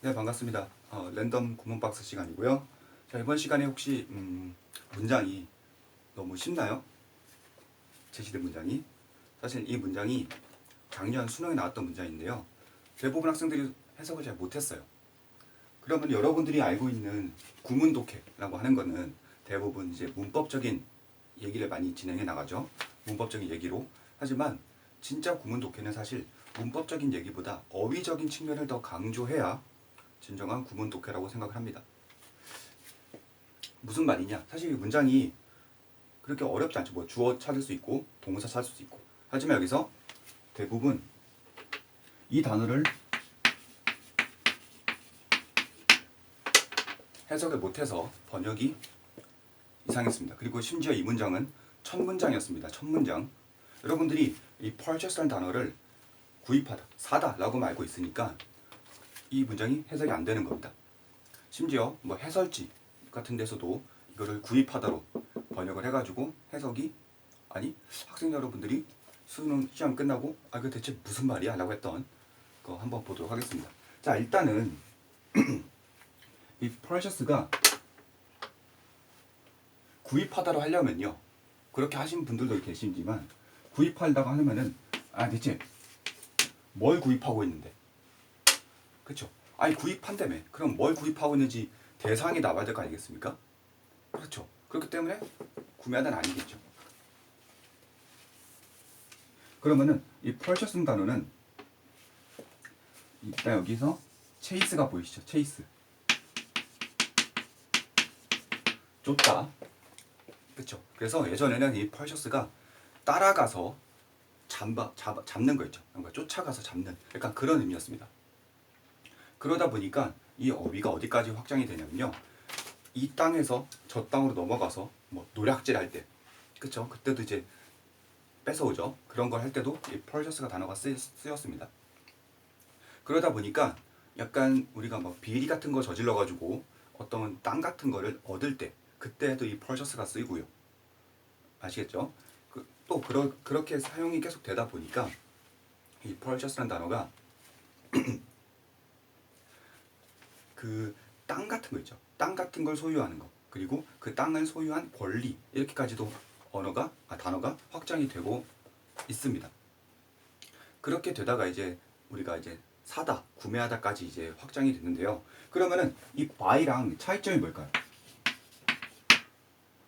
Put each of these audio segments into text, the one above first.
네 반갑습니다. 어, 랜덤 구문 박스 시간이고요. 자 이번 시간에 혹시 음, 문장이 너무 쉽나요? 제시된 문장이 사실 이 문장이 작년 수능에 나왔던 문장인데요. 대부분 학생들이 해석을 잘 못했어요. 그러면 여러분들이 알고 있는 구문 독해라고 하는 거는 대부분 이제 문법적인 얘기를 많이 진행해 나가죠. 문법적인 얘기로. 하지만 진짜 구문 독해는 사실 문법적인 얘기보다 어휘적인 측면을 더 강조해야 진정한 구문 독해라고 생각을 합니다. 무슨 말이냐? 사실 이 문장이 그렇게 어렵지 않죠. 뭐 주어 찾을 수 있고 동사 찾을 수 있고. 하지만 여기서 대부분 이 단어를 해석을 못해서 번역이 이상했습니다. 그리고 심지어 이 문장은 첫 문장이었습니다. 첫 문장. 여러분들이 이 purchase라는 단어를 구입하다, 사다라고 알고 있으니까 이 문장이 해석이 안 되는 겁니다. 심지어 뭐 해설지 같은 데서도 이거를 구입하다로 번역을 해가지고 해석이 아니 학생 여러분들이 수능 시험 끝나고 아 그 대체 무슨 말이야? 라고 했던 거 한번 보도록 하겠습니다. 자 일단은 이 프레셔스가 구입하다로 하려면요 그렇게 하신 분들도 계시지만 구입한다고 하면은 아 대체 뭘 구입하고 있는데 그렇죠 아니 구입한다며. 그럼 뭘 구입하고 있는지 대상이 나와야 될 거 아니겠습니까? 그렇죠. 그렇기 때문에 구매하다는 아니겠죠. 그러면은 이 purchase 단어는 일단 여기서 체이스가 보이시죠? 체이스 쫓다. 그렇죠 그래서 예전에는 이 purchase가 따라가서 잡아, 잡아, 잡는 거였죠. 뭔가 쫓아가서 잡는. 약간 그런 의미였습니다 그러다 보니까 이 어휘가 어디까지 확장이 되냐면요. 이 땅에서 저 땅으로 넘어가서 뭐 노략질 할 때 그쵸? 그때도 이제 뺏어오죠. 그런 걸 할 때도 이 purchase가 단어가 쓰, 쓰였습니다. 그러다 보니까 약간 우리가 막 비리 같은 거 저질러 가지고 어떤 땅 같은 거를 얻을 때 그때도 이 purchase가 쓰이고요. 아시겠죠? 그, 또 그러, 그렇게 사용이 계속 되다 보니까 이 purchase라는 단어가 그 땅 같은 거 있죠. 땅 같은 걸 소유하는 거. 그리고 그 땅을 소유한 권리 이렇게까지도 언어가 아, 단어가 확장이 되고 있습니다. 그렇게 되다가 이제 우리가 이제 사다, 구매하다까지 이제 확장이 됐는데요. 그러면은 이 buy랑 차이점이 뭘까요?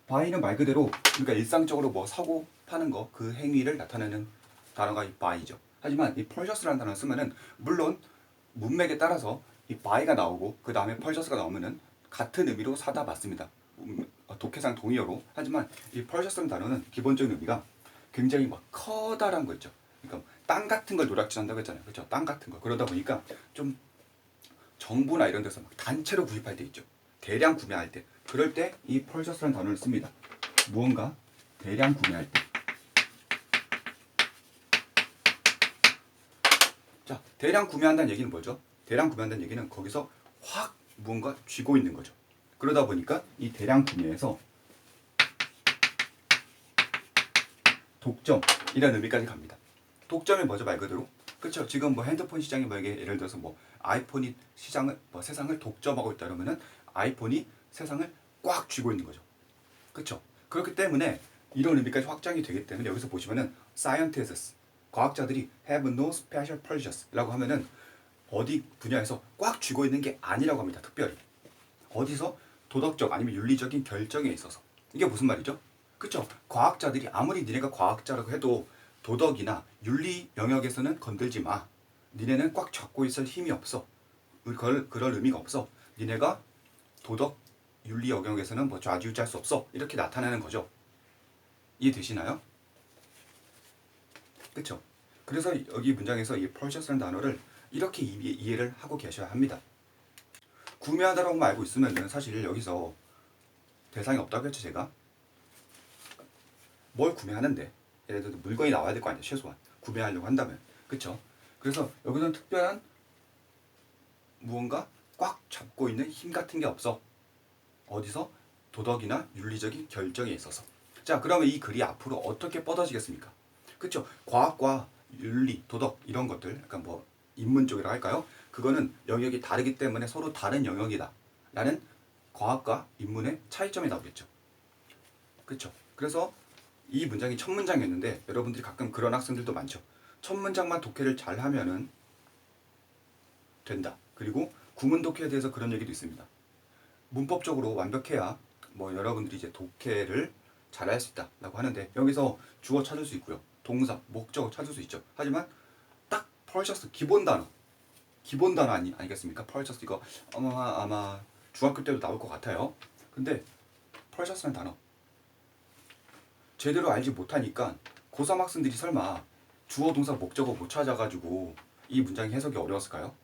buy는 말 그대로 그러니까 일상적으로 뭐 사고 파는 거 그 행위를 나타내는 단어가 이 buy죠. 하지만 이 purchase라는 단어를 쓰면은 물론 문맥에 따라서 이 buy가 나오고 그 다음에 purchase가 나오면은 같은 의미로 사다 맞습니다. 음, 어, 독해상 동의어로 하지만 이 purchase라는 단어는 기본적인 의미가 굉장히 막 커다란 거 있죠. 그러니까 땅 같은 걸 노략질한다고 했잖아요. 그렇죠? 땅 같은 거 그러다 보니까 좀 정부나 이런 데서 막 단체로 구입할 때 있죠. 대량 구매할 때 그럴 때이 purchase라는 단어를 씁니다. 무언가 대량 구매할 때. 자, 대량 구매한다는 얘기는 뭐죠? 대량 구매한다는 얘기는 거기서 확 무언가 쥐고 있는 거죠. 그러다 보니까 이 대량 구매에서 독점이라는 의미까지 갑니다. 독점이 뭐죠 말 그대로? 그렇죠. 지금 뭐 핸드폰 시장이 뭐 이게 예를 들어서 뭐 아이폰이 시장을 뭐 세상을 독점하고 있다 그러면은 아이폰이 세상을 꽉 쥐고 있는 거죠. 그렇죠. 그렇기 때문에 이런 의미까지 확장이 되기 때문에 여기서 보시면은 scientists 과학자들이 have no special purposes,라고 하면은 어디 분야에서 꽉 쥐고 있는 게 아니라고 합니다. 특별히 어디서 도덕적 아니면 윤리적인 결정에 있어서 이게 무슨 말이죠? 그렇죠. 과학자들이 아무리 니네가 과학자라고 해도 도덕이나 윤리 영역에서는 건들지 마. 니네는 꽉 잡고 있을 힘이 없어. 그럴, 그럴 의미가 없어. 니네가 도덕, 윤리 영역에서는 뭐 좌지우지할 수 없어. 이렇게 나타내는 거죠. 이해되시나요? 그렇죠. 그래서 여기 문장에서 이 purchase라는 단어를 이렇게 이- 이해를 하고 계셔야 합니다. 구매하다라고 알고 있으면 사실 여기서 대상이 없다고 했죠 제가? 뭘 구매하는데? 예를 들어 물건이 나와야 될 거 아니에요 최소한. 구매하려고 한다면. 그쵸? 그래서 여기서는 특별한 무언가 꽉 잡고 있는 힘 같은 게 없어. 어디서? 도덕이나 윤리적인 결정에 있어서. 자 그러면 이 글이 앞으로 어떻게 뻗어지겠습니까? 그쵸? 과학과 윤리 도덕 이런 것들 약간 뭐 인문 쪽이라고 할까요? 그거는 영역이 다르기 때문에 서로 다른 영역이다. 라는 과학과 인문의 차이점이 나오겠죠. 그렇죠. 그래서 이 문장이 첫 문장이었는데 여러분들이 가끔 그런 학생들도 많죠. 첫 문장만 독해를 잘 하면은 된다. 그리고 구문 독해에 대해서 그런 얘기도 있습니다. 문법적으로 완벽해야 뭐 여러분들이 이제 독해를 잘 할 수 있다라고 하는데 여기서 주어 찾을 수 있고요. 동사, 목적어 찾을 수 있죠. 하지만 딱 펄셔스 기본 단어 기본 단어 아니 아니겠습니까? 펄셔스 이거 아마 아마 중학교 때도 나올 것 같아요. 근데 펄셔스라는 단어 제대로 알지 못하니까 고3 학생들이 설마 주어 동사 목적어 못 찾아가지고 이 문장의 해석이 어려웠을까요?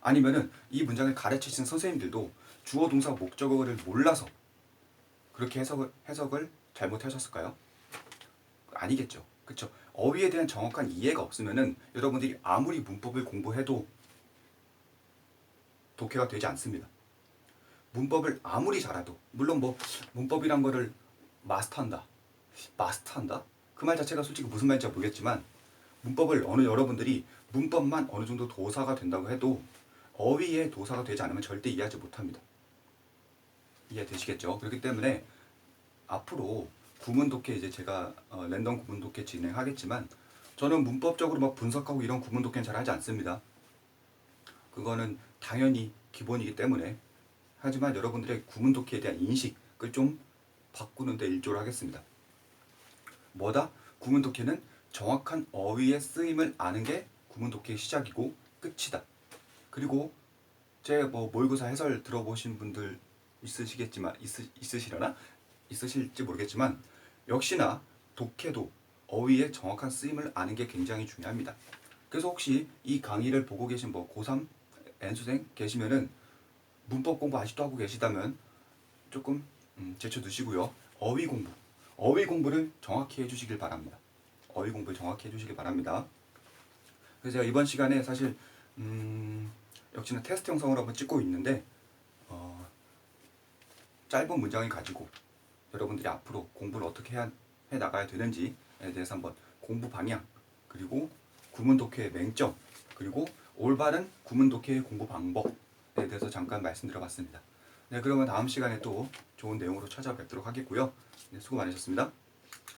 아니면은 이 문장을 가르치신 선생님들도 주어 동사 목적어를 몰라서 그렇게 해석을 해석을 잘못하셨을까요? 아니겠죠. 그렇죠. 어휘에 대한 정확한 이해가 없으면은 여러분들이 아무리 문법을 공부해도 독해가 되지 않습니다. 문법을 아무리 잘해도 물론 뭐 문법이란 거를 마스터한다. 마스터한다? 그 말 자체가 솔직히 무슨 말인지 모르겠지만 문법을 어느 여러분들이 문법만 어느 정도 도사가 된다고 해도 어휘의 도사가 되지 않으면 절대 이해하지 못합니다. 이해되시겠죠? 그렇기 때문에 앞으로 구문 독해 이제 제가 어, 랜덤 구문 독해 진행하겠지만 저는 문법적으로 막 분석하고 이런 구문 독해는 잘 하지 않습니다. 그거는 당연히 기본이기 때문에 하지만 여러분들의 구문 독해에 대한 인식을 좀 바꾸는데 일조를 하겠습니다. 뭐다? 구문 독해는 정확한 어휘의 쓰임을 아는 게 구문 독해의 시작이고 끝이다. 그리고 제 뭐 모의고사 해설 들어보신 분들 있으시겠지만 있으, 있으시려나 있으실지 모르겠지만 역시나 독해도 어휘의 정확한 쓰임을 아는 게 굉장히 중요합니다. 그래서 혹시 이 강의를 보고 계신 뭐 고3 N수생 계시면은 문법 공부 아직도 하고 계시다면 조금 음, 제쳐 두시고요. 어휘 공부, 어휘 공부를 정확히 해주시길 바랍니다. 어휘 공부를 정확히 해주시길 바랍니다. 그래서 제가 이번 시간에 사실 음, 역시나 테스트 영상을 한번 찍고 있는데 어, 짧은 문장을 가지고 여러분들이 앞으로 공부를 어떻게 해, 해 나가야 되는지에 대해서 한번 공부 방향 그리고 구문 독해의 맹점 그리고 올바른 구문 독해의 공부 방법에 대해서 잠깐 말씀드려봤습니다. 네, 그러면 다음 시간에 또 좋은 내용으로 찾아뵙도록 하겠고요. 네, 수고 많으셨습니다.